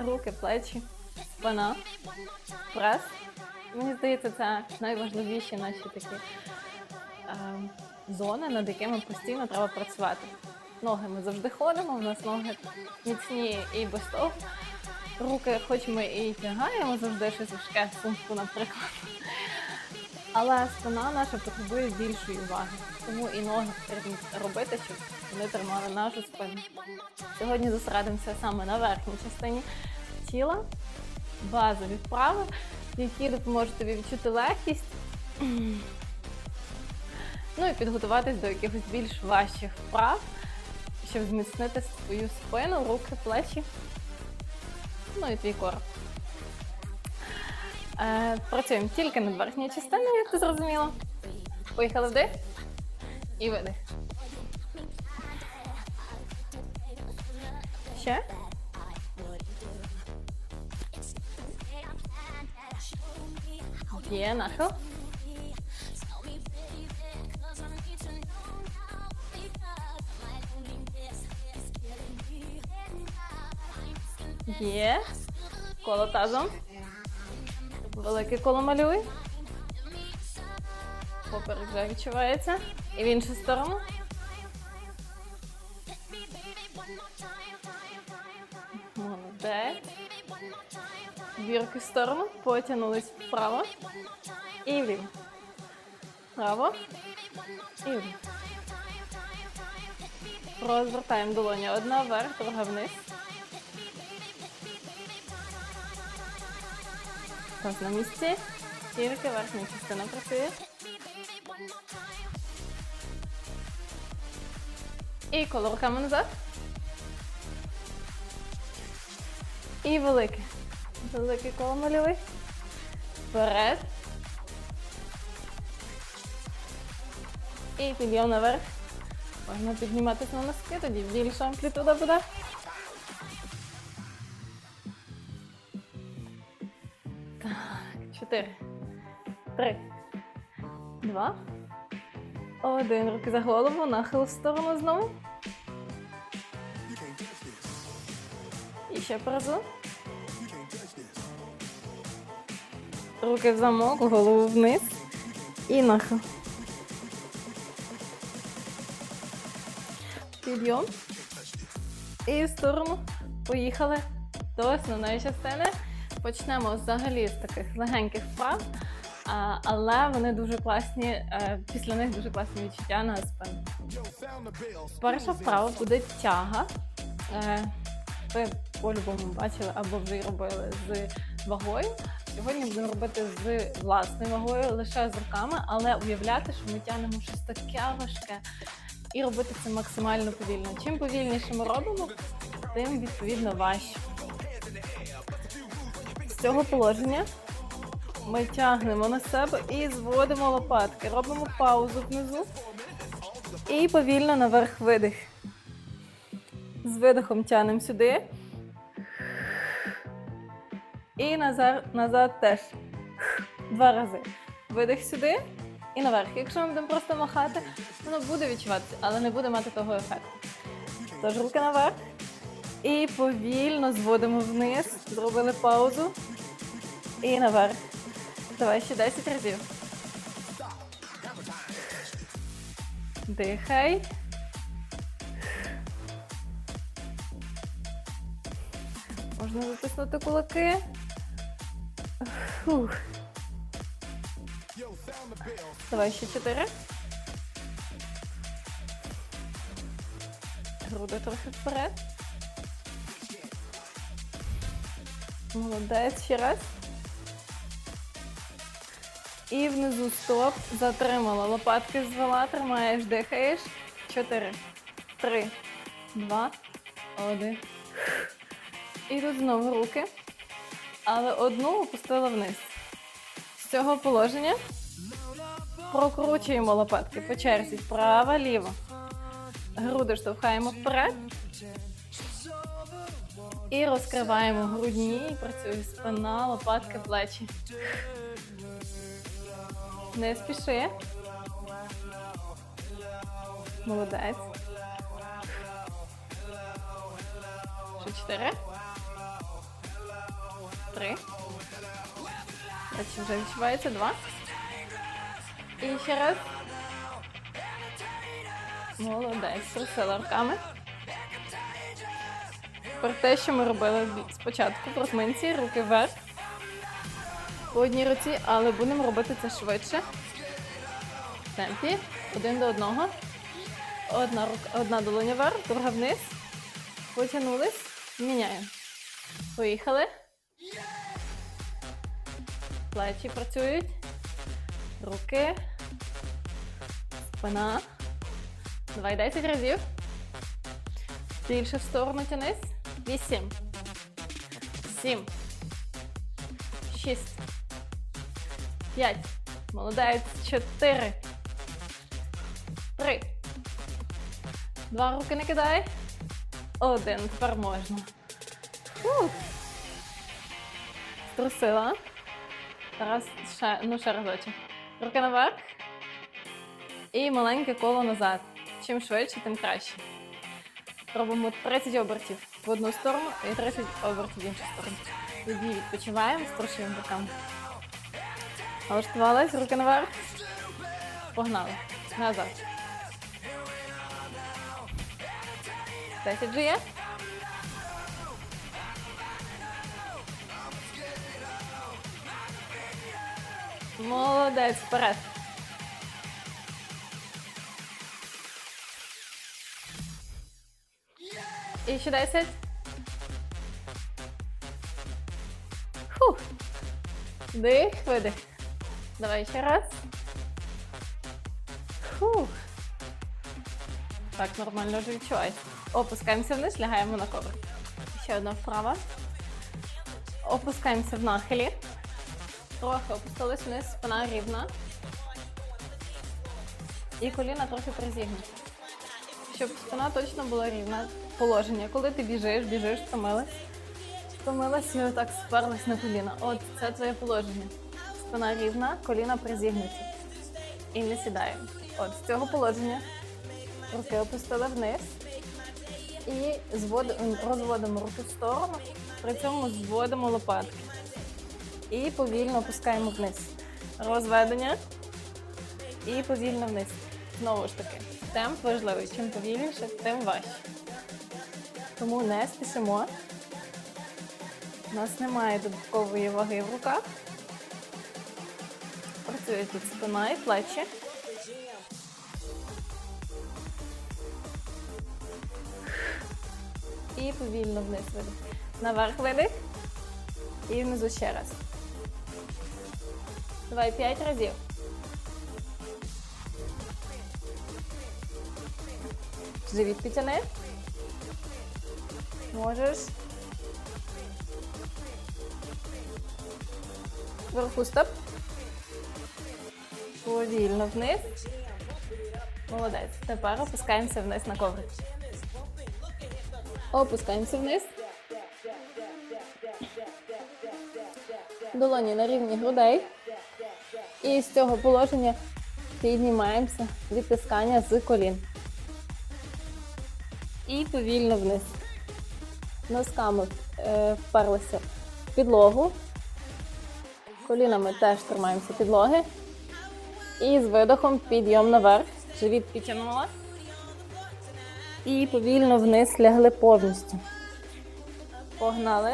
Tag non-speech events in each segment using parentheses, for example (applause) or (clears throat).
руки, плечі, спина, прес. Мені здається, це найважливіші наші такі е, зони, над якими постійно треба працювати. Ноги ми завжди ходимо, у нас ноги міцні і без того. Руки, хоч ми і тягаємо завжди щось важке, сумку, наприклад. Але спина наша потребує більшої уваги. Тому і ноги потрібно робити, щоб вони тримали нашу спину. Сьогодні зосередимося саме на верхній частині тіла, базові вправи, які допоможуть тобі відчути легкість. (clears throat) Ну і підготуватись до якихось більш важчих вправ, щоб зміцнити свою спину, руки, плечі, ну і твій корп. Е, працюємо тільки над верхньою частиною, як ти зрозуміла. Поїхали вдих і видих. Ще. Є нахил. Є. Коло тазом. Велике коло малюй. Поперек вже відчувається. І в іншу сторону. Вірки в сторону. Потягнулись вправо. І вліво. Вправо. І вліво. Розвертаємо долоні. Одна вверх, друга вниз. Таз на місці. Тільки верхня частина працює. І коло руками назад. І велике. Велике коло мальовий. Вперед. І підйом наверх. Можна підніматися на носки, тоді більша амплітуда буде. Так, чотири. Три. Два. Один. Руки за голову. Нахил в сторону знову. І ще по Руки в замок, голову вниз. І нахил. Підйом. І в сторону. Поїхали до основної частини. Почнемо взагалі з таких легеньких вправ, але вони дуже класні, е, після них дуже класні відчуття на спину. Перша вправа буде тяга. Е, Ви по-любому бачили або вже робили з вагою. Сьогодні будемо робити з власною вагою, лише з руками, але уявляти, що ми тягнемо щось таке важке і робити це максимально повільно. Чим повільніше ми робимо, тим відповідно важче. З цього положення ми тягнемо на себе і зводимо лопатки. Робимо паузу внизу і повільно наверх видих. З видихом тягнемо сюди. І назад, назад теж. Два рази. Видих сюди і наверх. Якщо ми будемо просто махати, воно буде відчуватися, але не буде мати того ефекту. Тож руки наверх. І повільно зводимо вниз. Зробили паузу. І наверх. Давай ще 10 разів. Дихай. Можна затиснути кулаки. Фух. Давай ще 4. Груди трохи вперед. Молодець, ще раз. І внизу стоп. Затримала. Лопатки звела, тримаєш, дихаєш. Чотири. Три. Два. Один. І тут знову руки. Але одну опустила вниз. З цього положення прокручуємо лопатки по черзі. Права, ліва. Груди штовхаємо вперед. І розкриваємо грудні, і працює спина, лопатки, плечі. Не спіши. Молодець. Ще чотири. Три. Речі вже відчувається. Два. І ще раз. Молодець. Трусила руками. Тепер те, що ми робили спочатку в розминці, руки вверх. По одній руці, але будемо робити це швидше. В темпі. Один до одного. Одна, рука, одна долоня вверх, друга вниз. Потягнулись. Міняємо. Поїхали. Плечі працюють. Руки. Спина. Давай 10 разів. Більше в сторону тянись. 8. 7. 6. 5. Молодець. 4. 3. Два руки не кидай. Один. Тепер можна. Фух. Струсила. Зараз ще, ну ще разочок. Руки наверх. І маленьке коло назад. Чим швидше, тим краще. Робимо 30 обертів в одну сторону і 30 обертів в іншу сторону. Тоді відпочиваємо, струшуємо руками. Налаштувались, руки наверх. Погнали. Назад. 10 же є. Молодець, вперед. І ще 10. Фух. Дих, видих. Давай ще раз. Фух. Так, нормально вже відчувай. Опускаємося вниз, лягаємо на коврик. Ще одна вправа. Опускаємося в нахилі. Трохи опустились вниз, спина рівна. І коліна трохи призігнуті. Щоб спина точно була рівна. Положення. Коли ти біжиш, біжиш, втомилась. Втомилась і отак сперлась на коліна. От це твоє положення. Спина рівна, коліна призігнуті. І не сідаємо. От з цього положення руки опустили вниз. І звод- розводимо руки в сторону, при цьому зводимо лопатки. І повільно опускаємо вниз. Розведення. І повільно вниз. Знову ж таки, темп важливий. Чим повільніше, тим важче. Тому не спішимо. У нас немає додаткової ваги в руках. Працює тут спина і плечі. І повільно вниз видих. Наверх видих. І внизу ще раз. Давай п'ять разів. Живіт підтяни. Можеш. Вверху стоп. Повільно вниз. Молодець. Тепер опускаємося вниз на коврик. Опускаємося вниз. Долоні на рівні грудей. І з цього положення піднімаємося відтискання з колін. І повільно вниз. Носками е, вперлися в підлогу. Колінами теж тримаємося підлоги. І з видохом підйом наверх. Живіт підтягнула. І повільно вниз лягли повністю. Погнали.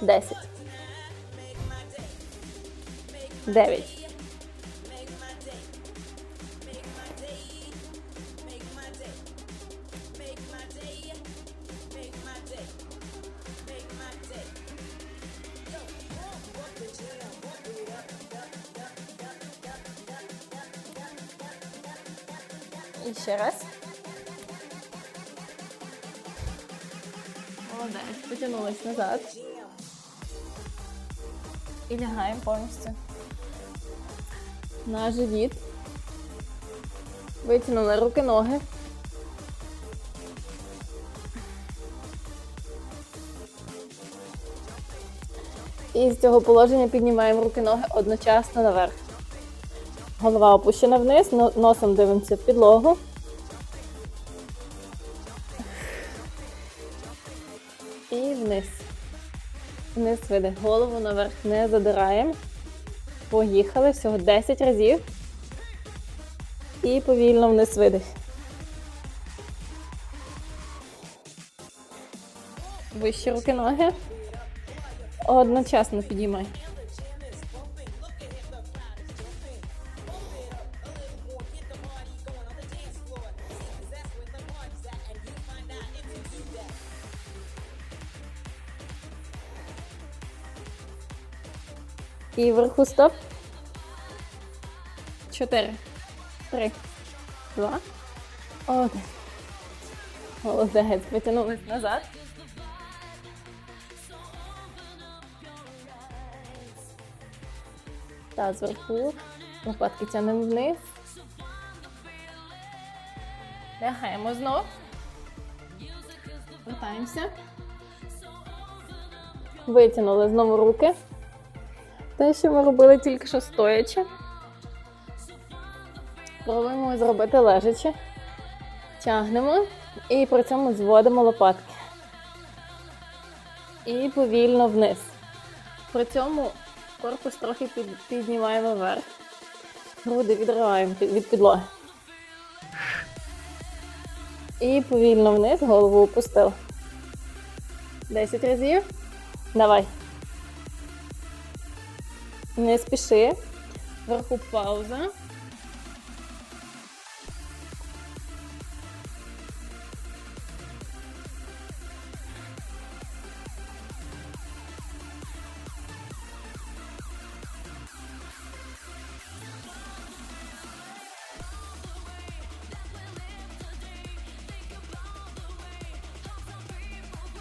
10. 9. І ще раз. Молодець. Потягнулись назад. І лягаємо повністю на живіт. Витягнули руки, ноги. І з цього положення піднімаємо руки ноги одночасно наверх. Голова опущена вниз, носом дивимося в підлогу. І вниз. Вниз видих. Голову наверх не задираємо. Поїхали. Всього 10 разів. І повільно вниз видих. Вищі руки ноги. Одночасно підіймай. І вверху стоп. Чотири. Три. Два. Один. Молодець. Потягнулись назад. Та зверху. Лопатки тягнемо вниз. Лягаємо знов. Вертаємося. Витягнули знову руки. Те, що ми робили тільки що стоячи. Пробуємо зробити лежачи. Тягнемо і при цьому зводимо лопатки. І повільно вниз. При цьому корпус трохи піднімаємо вверх. Груди відриваємо від підлоги. І повільно вниз, голову опустили. 10 разів. Давай. Не спіши. Вверху пауза.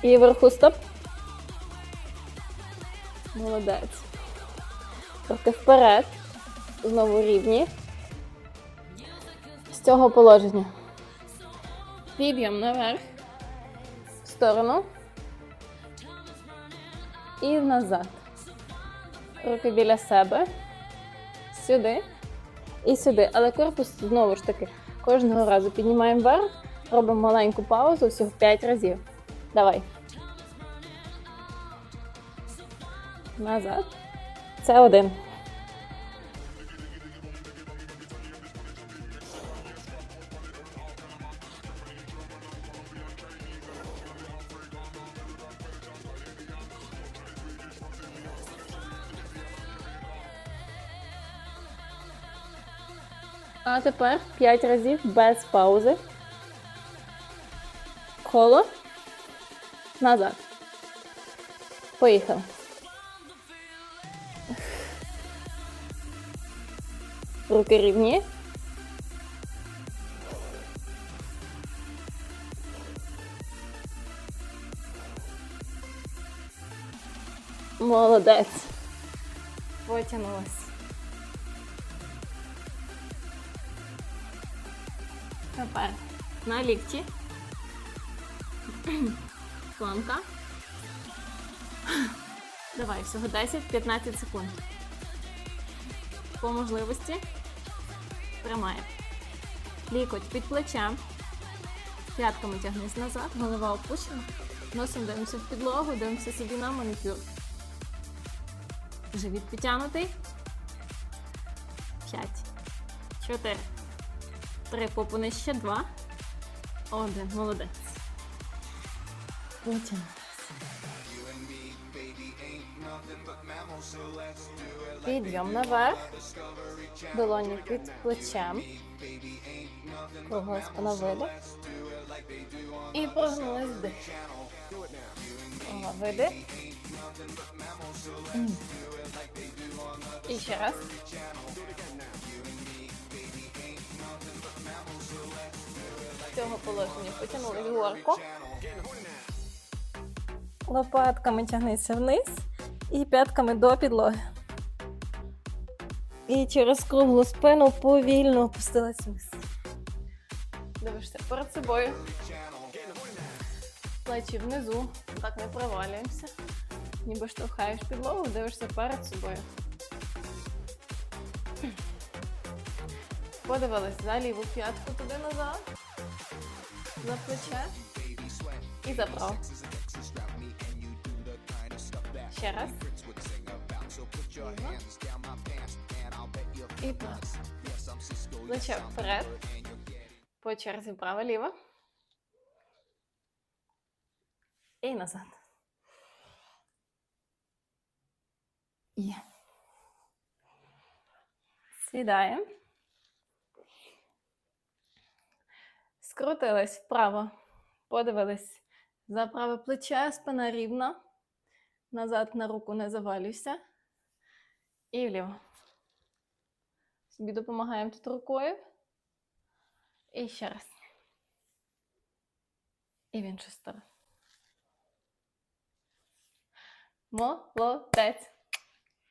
І вверху стоп. Молодець. Трохи вперед. Знову рівні. З цього положення. Підйом наверх. В сторону. І назад. Руки біля себе. Сюди. І сюди. Але корпус знову ж таки кожного разу піднімаємо вверх. Робимо маленьку паузу, всього 5 разів. Давай. Назад. Це один. А тепер 5 разів без паузи. Коло. Назад. Поїхали. Руки рівні. Молодець. Потягнулась. Тепер на лікті. Планка. Давай, всього 10-15 секунд. По можливості тримає. Лікоть під плечем. П'ятками тягнись назад, голова опущена. Носом дивимося в підлогу, дивимося собі на манікюр. Живіт підтягнутий. 5. 4. 3 попу нижче. 2. 1. Молодець. Потім. Підйом наверх. Долоні під плечем. Кругла спина видих. І прогнулись вдих. Видих. І ще раз. Положення потягнули горку. Лопатками тягнися вниз і п'ятками до підлоги. І через круглу спину повільно опустилась вниз. Дивишся перед собою. Плечі внизу. Так не провалюємося. Ніби штовхаєш підлогу, дивишся перед собою. Подивились за ліву п'ятку туди назад. За плече. І за праву. Ще раз. І право. Плече вперед. По черзі право-ліво. І назад. Є. Сідаємо. Скрутились вправо. Подивились за праве плече, спина рівна. Назад на руку не завалюйся. І вліво. Собі допомагаємо тут рукою. І ще раз. І в іншу сторону. Молодець.